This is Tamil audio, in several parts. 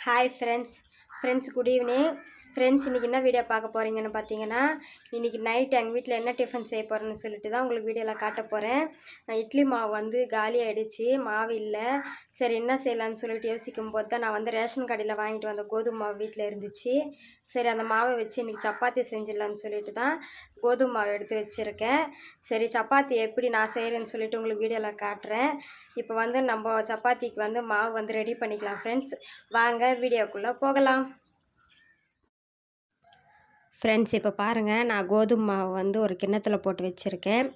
Hi friends friends good evening friends இன்றைக்கி என்ன வீடியோ பார்க்க போகிறீங்கன்னு பார்த்தீங்கன்னா இன்றைக்கி நைட் எங்கள் வீட்டில் என்ன டிஃபன் செய்ய போகிறேன்னு சொல்லிட்டு தான் உங்களுக்கு வீடியோவில் காட்ட போகிறேன் நான் இட்லி மாவு வந்து காலி ஆகிடுச்சு மாவு இல்லை. சரி என்ன செய்யலான்னு சொல்லிட்டு யோசிக்கும் போது தான் நான் வந்து ரேஷன் கடையில் வாங்கிட்டு வந்த கோதுமை மாவு வீட்டில் இருந்துச்சு. சரி அந்த மாவை வச்சு இன்றைக்கி சப்பாத்தி செஞ்சிடலான்னு சொல்லிட்டு தான் கோதுமை மாவு எடுத்து வச்சுருக்கேன். சரி சப்பாத்தி எப்படி நான் செய்கிறேன்னு சொல்லிட்டு உங்களுக்கு வீடியோவில் காட்டுறேன். இப்போ வந்து நம்ம சப்பாத்திக்கு வந்து மாவு வந்து ரெடி பண்ணிக்கலாம் ஃப்ரெண்ட்ஸ் வாங்க வீடியோக்குள்ளே போகலாம். ஃப்ரெண்ட்ஸ் இப்போ பாருங்கள் நான் கோதுமை மாவு வந்து ஒரு கிண்ணத்தில் போட்டு வச்சுருக்கேன்.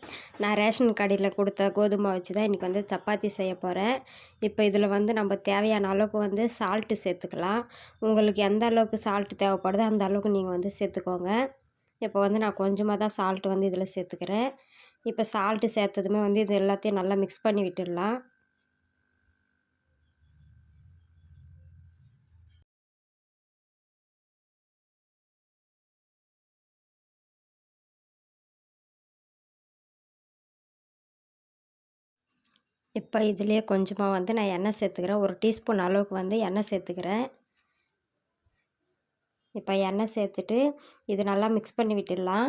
நான் ரேஷன் கடையில் கொடுத்த கோதுமை மாவு வச்சு தான் இன்றைக்கி வந்து சப்பாத்தி செய்ய போகிறேன் இப்போ இதில் வந்து நம்ம தேவையான அளவுக்கு வந்து சால்ட்டு சேர்த்துக்கலாம். உங்களுக்கு எந்த அளவுக்கு சால்ட்டு தேவைப்படுதோ அந்த அளவுக்கு நீங்கள் வந்து சேர்த்துக்கோங்க. இப்போ வந்து நான் கொஞ்சமாக தான் சால்ட்டு வந்து இதில் சேர்த்துக்கிறேன். இப்போ சால்ட்டு சேர்த்ததுமே வந்து இது எல்லாத்தையும் நல்லா மிக்ஸ் பண்ணி விட்டுடலாம். இப்போ இதுலேயே கொஞ்சமாக வந்து நான் எண்ணெய் சேர்த்துக்கிறேன். ஒரு டீஸ்பூன் அளவுக்கு வந்து எண்ணெய் சேர்த்துக்கிறேன். இப்போ எண்ணெய் சேர்த்துட்டு இது நல்லா மிக்ஸ் பண்ணி விட்டுடலாம்.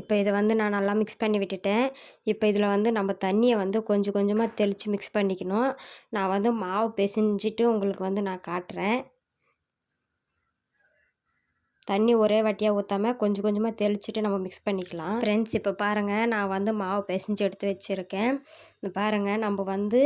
இப்போ இதை வந்து நான் நல்லா மிக்ஸ் பண்ணி விட்டுட்டேன். இப்போ இதில் வந்து நம்ம தண்ணியை வந்து கொஞ்சம் கொஞ்சமாக தெளித்து மிக்ஸ் பண்ணிக்கணும். நான் வந்து மாவு பிசைஞ்சிட்டு உங்களுக்கு வந்து நான் காட்டுறேன். தண்ணி ஒரே வாட்டியாக ஊற்றாமல் கொஞ்சம் கொஞ்சமாக தெளிச்சுட்டு நம்ம மிக்ஸ் பண்ணிக்கலாம். ஃப்ரெண்ட்ஸ் இப்போ பாருங்கள் நான் வந்து மாவு பிசைஞ்சு எடுத்து வச்சுருக்கேன். பாருங்கள் நம்ம வந்து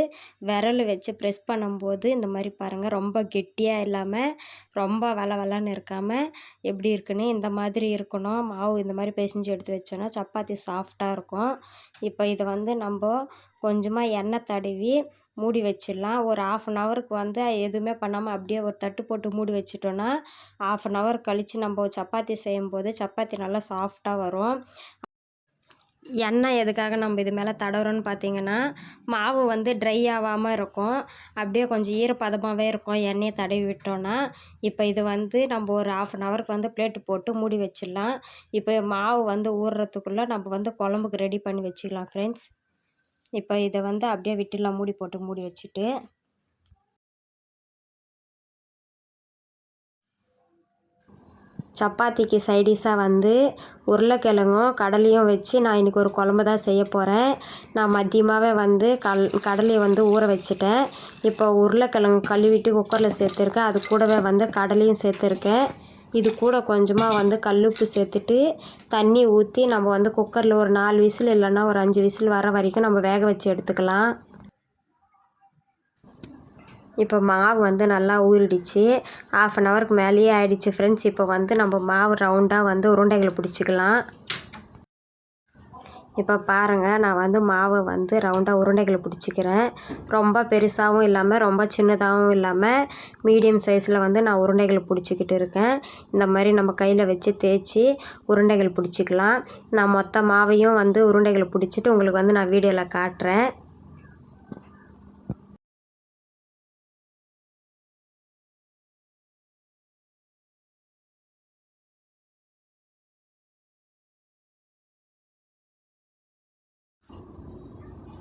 விரல் வச்சு ப்ரெஸ் பண்ணும்போது இந்த மாதிரி பாருங்கள் ரொம்ப கெட்டியாக இல்லாமல் ரொம்ப வள வளன்னு இருக்காமல் எப்படி இருக்குன்னு இந்த மாதிரி இருக்கணும். மாவு இந்த மாதிரி பிசைஞ்சு எடுத்து வச்சோன்னா சப்பாத்தி சாஃப்டாக இருக்கும். இப்போ இதை வந்து நம்ம கொஞ்சமாக எண்ணெய் தடவி மூடி வச்சிடலாம். ஒரு ஆஃப் அன் ஹவருக்கு வந்து எதுவுமே பண்ணாமல் அப்படியே ஒரு தட்டு போட்டு மூடி வச்சிட்டோன்னா ஆஃப் அன் ஹவர் கழித்து நம்ம சப்பாத்தி செய்யும்போது சப்பாத்தி நல்லா சாஃப்டாக வரும். எண்ணெய் எதுக்காக நம்ம இது மேலே தடவுறோன்னு பார்த்தீங்கன்னா மாவு வந்து ட்ரை ஆகாமல் இருக்கும். அப்படியே கொஞ்சம் ஈரப்பதமாகவே இருக்கும். எண்ணெயை தடவி விட்டோன்னா இப்போ இது வந்து நம்ம ஒரு ஆஃப் அன் ஹவருக்கு வந்து பிளேட்டு போட்டு மூடி வச்சிடலாம். இப்போ மாவு வந்து ஊறுறதுக்குள்ளே நம்ம வந்து குழம்புக்கு ரெடி பண்ணி வச்சுக்கலாம் ஃப்ரெண்ட்ஸ் இப்போ இதை வந்து அப்படியே விட்டுடலாம் மூடி போட்டு மூடி வச்சுட்டு. சப்பாத்திக்கு சைடிஷாக வந்து உருளைக்கிழங்கும் கடலையும் வச்சு நான் இன்றைக்கி ஒரு குழம்பு தான் செய்ய போகிறேன் நான் மதியமாகவே வந்து கல் கடலையை வந்து ஊற வச்சுட்டேன். இப்போ உருளைக்கிழங்கு கழுவிட்டு குக்கரில் சேர்த்துருக்கேன். அது கூடவே வந்து கடலையும் சேர்த்துருக்கேன். இது கூட கொஞ்சமாக வந்து கல்லுப்பு சேர்த்துட்டு தண்ணி ஊற்றி நம்ம வந்து குக்கரில் ஒரு நாலு விசில் இல்லைன்னா ஒரு அஞ்சு விசில் வர வரைக்கும் நம்ம வேக வச்சு எடுத்துக்கலாம். இப்போ மாவு வந்து நல்லா ஊறிடுச்சு. ஆஃப் அன் ஹவருக்கு மேலேயே ஆயிடுச்சு ஃப்ரெண்ட்ஸ் இப்போ வந்து நம்ம மாவு ரவுண்டாக வந்து உருண்டைகளை பிடிச்சிக்கலாம். இப்போ பாருங்கள் நான் வந்து மாவை வந்து ரவுண்டாக உருண்டைகளை பிடிச்சிக்கிறேன். ரொம்ப பெருசாகவும் இல்லாமல் ரொம்ப சின்னதாகவும் இல்லாமல் மீடியம் சைஸில் வந்து நான் உருண்டைகளை பிடிச்சிக்கிட்டு இருக்கேன். இந்த மாதிரி நம்ம கையில் வச்சு தேய்ச்சி உருண்டைகள் பிடிச்சிக்கலாம். நான் மொத்த மாவையும் வந்து உருண்டைகளை பிடிச்சிட்டு உங்களுக்கு வந்து நான் வீடியோவில் காட்டுறேன்.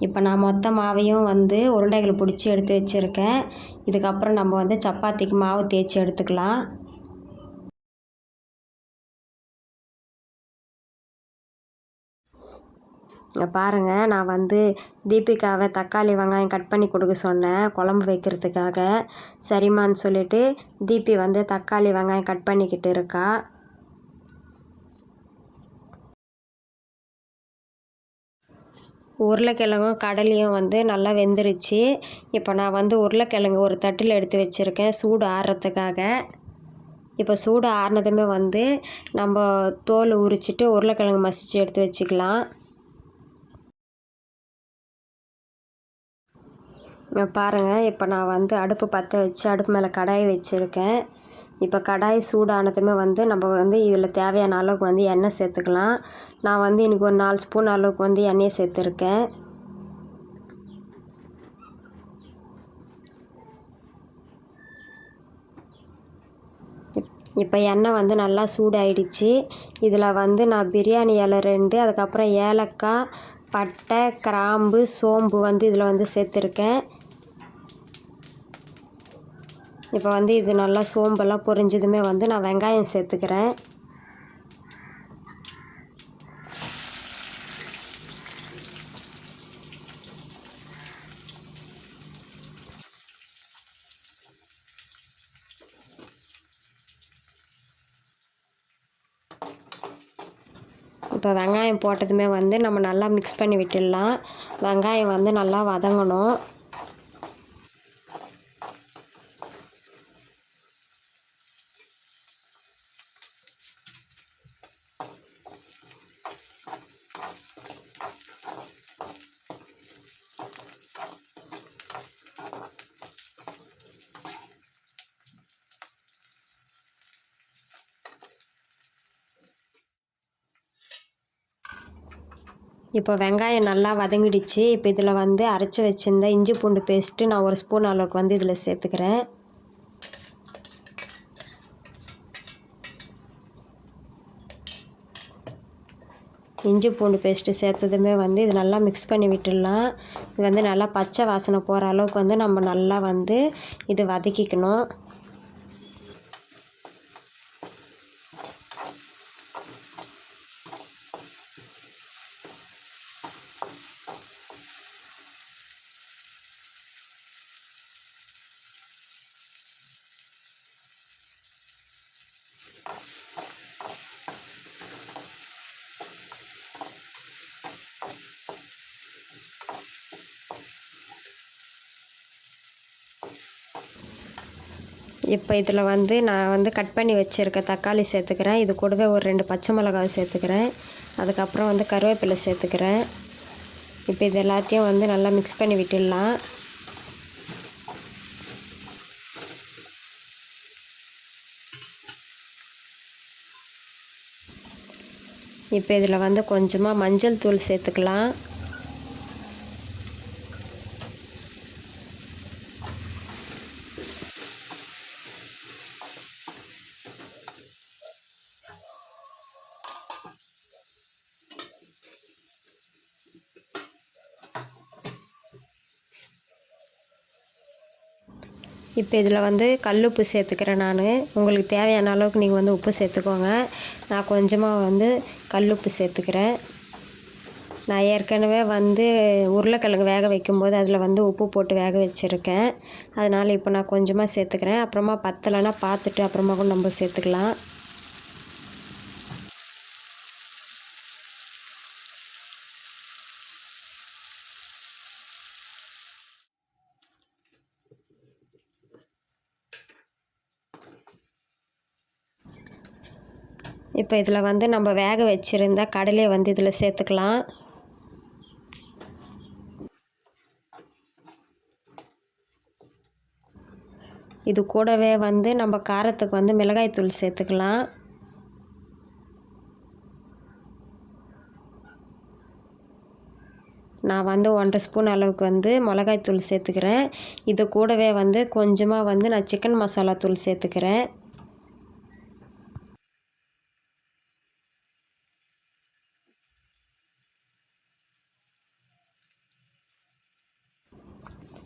இப்போ நான் மொத்த மாவையும் வந்து உருண்டைகள் பிடிச்சி எடுத்து வச்சுருக்கேன். இதுக்கப்புறம் நம்ம வந்து சப்பாத்திக்கு மாவு தேய்ச்சி எடுத்துக்கலாம். இங்கே பாருங்கள் நான் வந்து தீபிகாவை தக்காளி வெங்காயம் கட் பண்ணி கொடுக்க சொன்னேன் குழம்பு வைக்கிறதுக்காக. சரிம்மான்னு சொல்லிவிட்டு தீபி வந்து தக்காளி வெங்காயம் கட் பண்ணிக்கிட்டு இருக்கா. உருளைக்கிழங்கும் கடலையும் வந்து நல்லா வெந்துருச்சு. இப்போ நான் வந்து உருளைக்கிழங்கு ஒரு தட்டில் எடுத்து வச்சுருக்கேன் சூடு ஆறுறதுக்காக இப்போ சூடு ஆறினதுமே வந்து நம்ம தோல் உரிச்சிட்டு உருளைக்கிழங்கு மசித்து எடுத்து வச்சுக்கலாம். பாருங்கள் இப்போ நான் வந்து அடுப்பு பற்ற வச்சு அடுப்பு மேலே கடாய் வச்சுருக்கேன். இப்போ கடாய் சூடானதுமே வந்து நம்ம வந்து இதில் தேவையான அளவுக்கு வந்து எண்ணெய் சேர்த்துக்கலாம். நான் வந்து இன்றைக்கி ஒரு நாலு ஸ்பூன் அளவுக்கு வந்து எண்ணெயை சேர்த்துருக்கேன். இப்போ எண்ணெய் வந்து நல்லா சூடாயிடுச்சு. இதில் வந்து நான் பிரியாணி இலை ரெண்டு அதுக்கப்புறம் ஏலக்காய் பட்டை கிராம்பு சோம்பு வந்து இதில் வந்து சேர்த்துருக்கேன். இப்போ வந்து இது நல்லா சோம்பெல்லாம் பொரிஞ்சதுமே வந்து நான் வெங்காயம் சேர்த்துக்கிறேன். இப்போ வெங்காயம் போட்டதுமே வந்து நம்ம நல்லா மிக்ஸ் பண்ணி விட்டுடலாம். வெங்காயம் வந்து நல்லா வதங்கணும். இப்போ வெங்காயம் நல்லா வதங்கிடுச்சு. இப்போ இதில் வந்து அரைச்சி வச்சுருந்த இஞ்சி பூண்டு பேஸ்ட்டு நான் ஒரு ஸ்பூன் அளவுக்கு வந்து இதில் சேர்த்துக்கிறேன். இஞ்சி பூண்டு பேஸ்ட்டு சேர்த்ததுமே வந்து இது நல்லா மிக்ஸ் பண்ணி விட்டுடலாம். இது வந்து நல்லா பச்சை வாசனை போகிற அளவுக்கு வந்து நம்ம நல்லா வந்து இது வதக்கிக்கணும். இப்போ இதில் வந்து நான் வந்து கட் பண்ணி வச்சுருக்க தக்காளி சேர்த்துக்கிறேன். இது கூடவே ஒரு ரெண்டு பச்சை மிளகாய் சேர்த்துக்கிறேன். அதுக்கப்புறம் வந்து கருவேப்பிலை சேர்த்துக்கிறேன். இப்போ இது எல்லாத்தையும் வந்து நல்லா மிக்ஸ் பண்ணி விட்டுடலாம். இப்போ இதில் வந்து கொஞ்சமாக மஞ்சள் தூள் சேர்த்துக்கலாம். இப்போ இதில் வந்து கல் உப்பு சேர்த்துக்கிறேன் நான். உங்களுக்கு தேவையான அளவுக்கு நீங்கள் வந்து உப்பு சேர்த்துக்கோங்க. நான் கொஞ்சமாக வந்து கல் உப்பு சேர்த்துக்கிறேன். நான் ஏற்கனவே வந்து உருளைக்கிழங்கு வேக வைக்கும்போது அதில் வந்து உப்பு போட்டு வேக வச்சுருக்கேன். அதனால் இப்போ நான் கொஞ்சமாக சேர்த்துக்கிறேன். அப்புறமா பத்தலைன்னா பார்த்துட்டு அப்புறமா கூட நம்ம சேர்த்துக்கலாம். இப்போ இதில் வந்து நம்ம வேக வச்சுருந்த கடலையை வந்து இதில் சேர்த்துக்கலாம். இது கூடவே வந்து நம்ம காரத்துக்கு வந்து மிளகாய்த்தூள் சேர்த்துக்கலாம். நான் வந்து ஒன்றரை ஸ்பூன் அளவுக்கு வந்து மிளகாய்த்தூள் சேர்த்துக்கிறேன். இது கூடவே வந்து கொஞ்சமாக வந்து நான் சிக்கன் மசாலா தூள் சேர்த்துக்கிறேன்.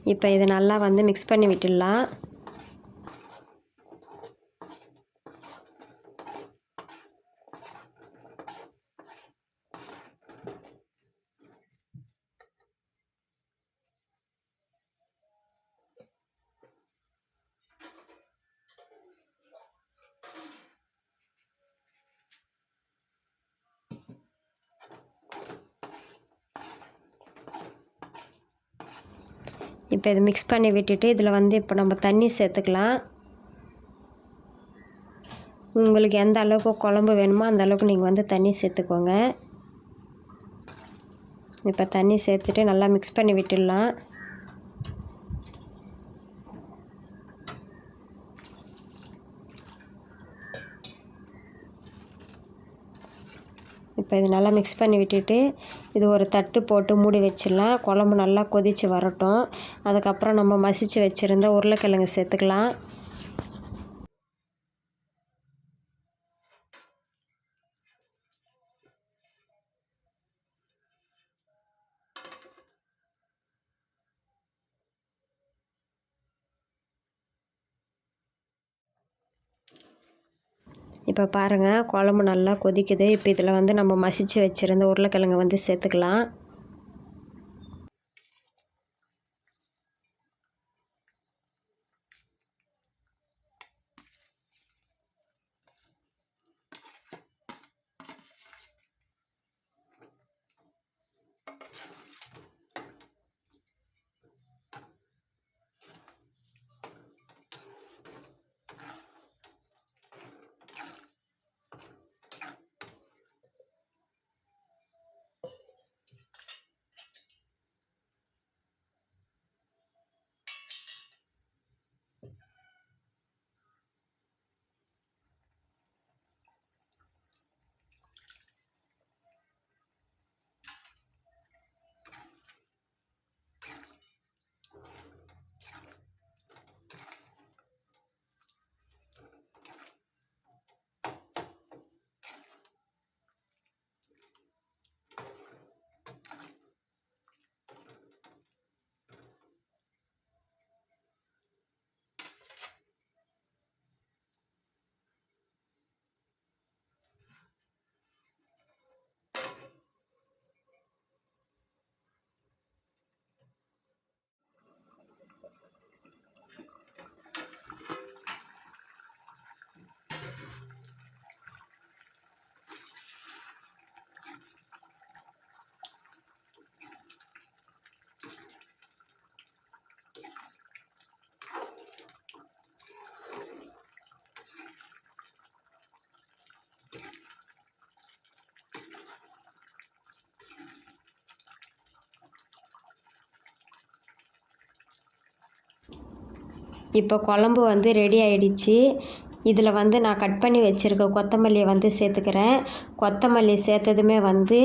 இப்போ இதை நல்லா வந்து மிக்ஸ் பண்ணி விட்டுடலாம். இப்போ இதை மிக்ஸ் பண்ணி விட்டுட்டு இதில் வந்து இப்போ நம்ம தண்ணி சேர்த்துக்கலாம். உங்களுக்கு எந்த அளவுக்கு குழம்பு வேணுமோ அந்த அளவுக்கு நீங்கள் வந்து தண்ணி சேர்த்துக்கோங்க. இப்போ தண்ணி சேர்த்துட்டு நல்லா மிக்ஸ் பண்ணி விட்டுடலாம். இப்போ இது நல்லா மிக்ஸ் பண்ணி விட்டுட்டு இது ஒரு தட்டு போட்டு மூடி வச்சிடலாம். குழம்பு நல்லா கொதித்து வரட்டும். அதுக்கப்புறம் நம்ம மசித்து வச்சுருந்த உருளைக்கிழங்கு சேர்த்துக்கலாம். இப்போ பாருங்கள் குழம்பு நல்லா கொதிக்குது. இப்போ இதில் வந்து நம்ம மசிச்சு வச்சுருந்த உருளைக்கிழங்கு வந்து சேர்த்துக்கலாம். இப்போ குழம்பு வந்து ரெடி ஆயிடுச்சு. இதில் வந்து நான் கட் பண்ணி வச்சுருக்க கொத்தமல்லியை வந்து சேர்த்துக்கிறேன். கொத்தமல்லி சேர்த்ததுமே வந்து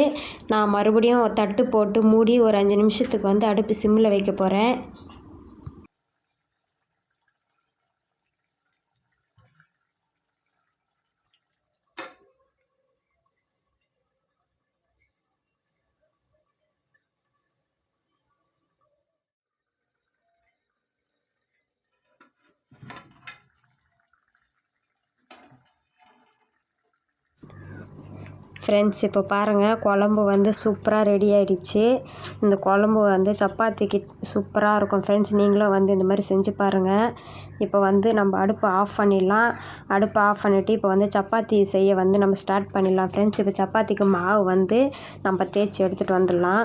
நான் மறுபடியும் தட்டு போட்டு மூடி ஒரு அஞ்சு நிமிஷத்துக்கு வந்து அடுப்பு சிம்மில் வைக்க போகிறேன் ஃப்ரெண்ட்ஸ் இப்போ பாருங்கள் குழம்பு வந்து சூப்பராக ரெடி ஆகிடுச்சு இந்த குழம்பு வந்து சப்பாத்திக்கு சூப்பராக இருக்கும். ஃப்ரெண்ட்ஸ் நீங்களும் வந்து இந்த மாதிரி செஞ்சு பாருங்கள் இப்போ வந்து நம்ம அடுப்பு ஆஃப் பண்ணிடலாம். அடுப்பு ஆஃப் பண்ணிவிட்டு இப்போ வந்து சப்பாத்தி செய்ய வந்து நம்ம ஸ்டார்ட் பண்ணிடலாம். ஃப்ரெண்ட்ஸ் இப்போ சப்பாத்திக்கு மாவு வந்து நம்ம தேய்ச்சி எடுத்துகிட்டு வந்துடலாம்.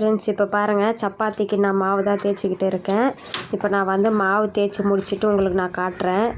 ஃப்ரெண்ட்ஸ் இப்போ பாருங்கள் சப்பாத்திக்கு நான் மாவு தான் தேய்ச்சிக்கிட்டு இருக்கேன். இப்போ நான் வந்து மாவு தேய்ச்சி முடிச்சுட்டு உங்களுக்கு நான் காட்டுறேன்.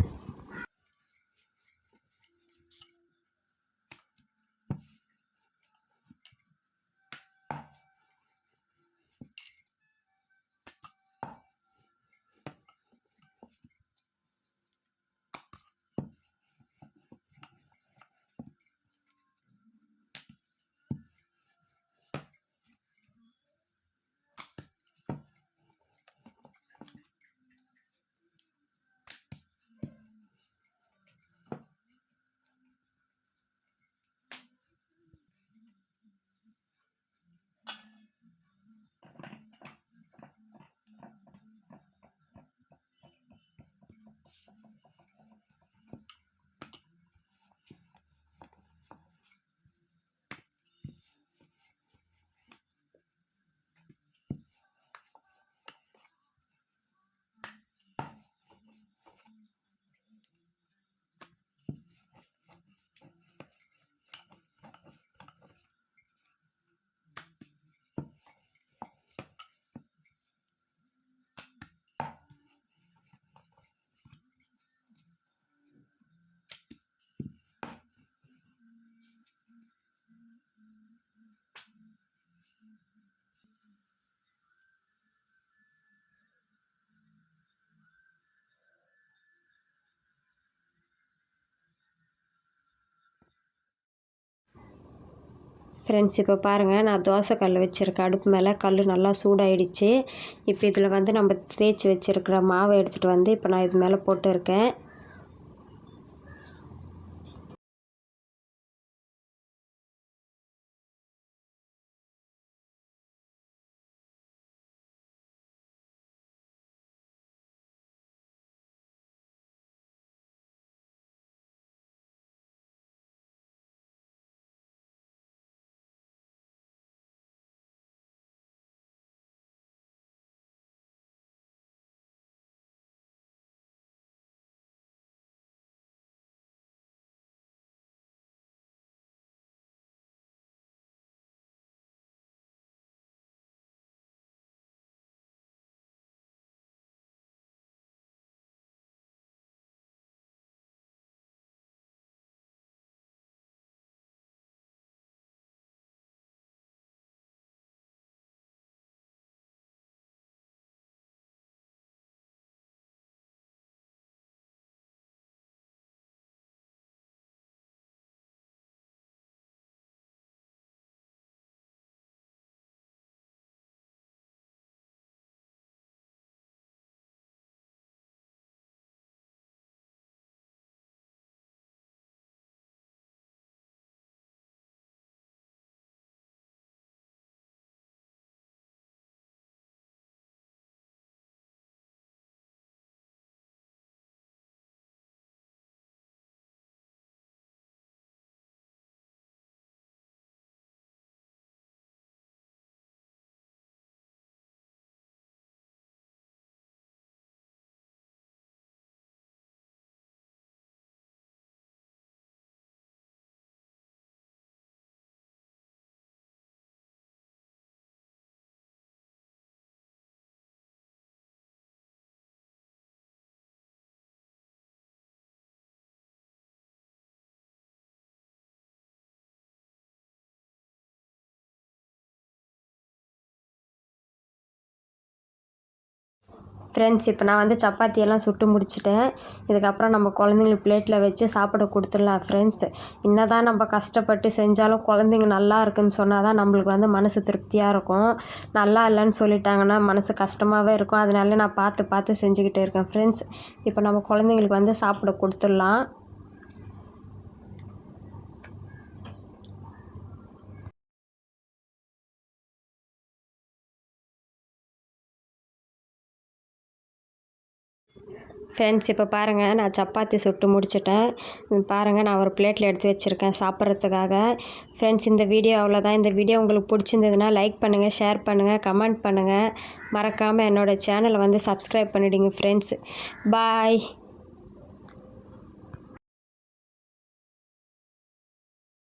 ஃப்ரெண்ட்ஸ் இப்போ பாருங்கள் நான் தோசை கல் வச்சுருக்கேன். அடுப்பு மேலே கல் நல்லா சூடாயிடுச்சு. இப்போ இதில் வந்து நம்ம தேய்ச்சி வச்சுருக்கிற மாவை எடுத்துகிட்டு வந்து இப்போ நான் இது மேலே போட்டுருக்கேன் ஃப்ரெண்ட்ஸ் இப்போ நான் வந்து சப்பாத்தியெல்லாம் சுட்டு முடிச்சிட்டேன். இதுக்கப்புறம் நம்ம குழந்தைங்களுக்கு பிளேட்டில் வச்சு சாப்பிட கொடுத்துடலாம் ஃப்ரெண்ட்ஸ் என்ன தான் நம்ம கஷ்டப்பட்டு செஞ்சாலும் குழந்தைங்க நல்லா இருக்குன்னு சொன்னால் தான் நம்மளுக்கு வந்து மனசு திருப்தியாக இருக்கும். நல்லா இல்லைன்னு சொல்லிட்டாங்கன்னா மனசு கஷ்டமாகவே இருக்கும். அதனால நான் பார்த்து பார்த்து செஞ்சுக்கிட்டே இருக்கேன் ஃப்ரெண்ட்ஸ் இப்போ நம்ம குழந்தைங்களுக்கு வந்து சாப்பிட கொடுத்துடலாம். ஃப்ரெண்ட்ஸ் இப்போ பாருங்கள் நான் சப்பாத்தி சுட்டு முடிச்சிட்டேன். பாருங்கள் நான் ஒரு பிளேட்டில் எடுத்து வச்சுருக்கேன் சாப்பிட்றதுக்காக. ஃப்ரெண்ட்ஸ் இந்த வீடியோ அவ்வளோதான் இந்த வீடியோ உங்களுக்கு பிடிச்சிருந்ததுன்னா லைக் பண்ணுங்கள் ஷேர் பண்ணுங்கள் கமெண்ட் பண்ணுங்கள் மறக்காமல் என்னோடய சேனலை வந்து சப்ஸ்கிரைப் பண்ணிவிடுங்க ஃப்ரெண்ட்ஸ் பாய்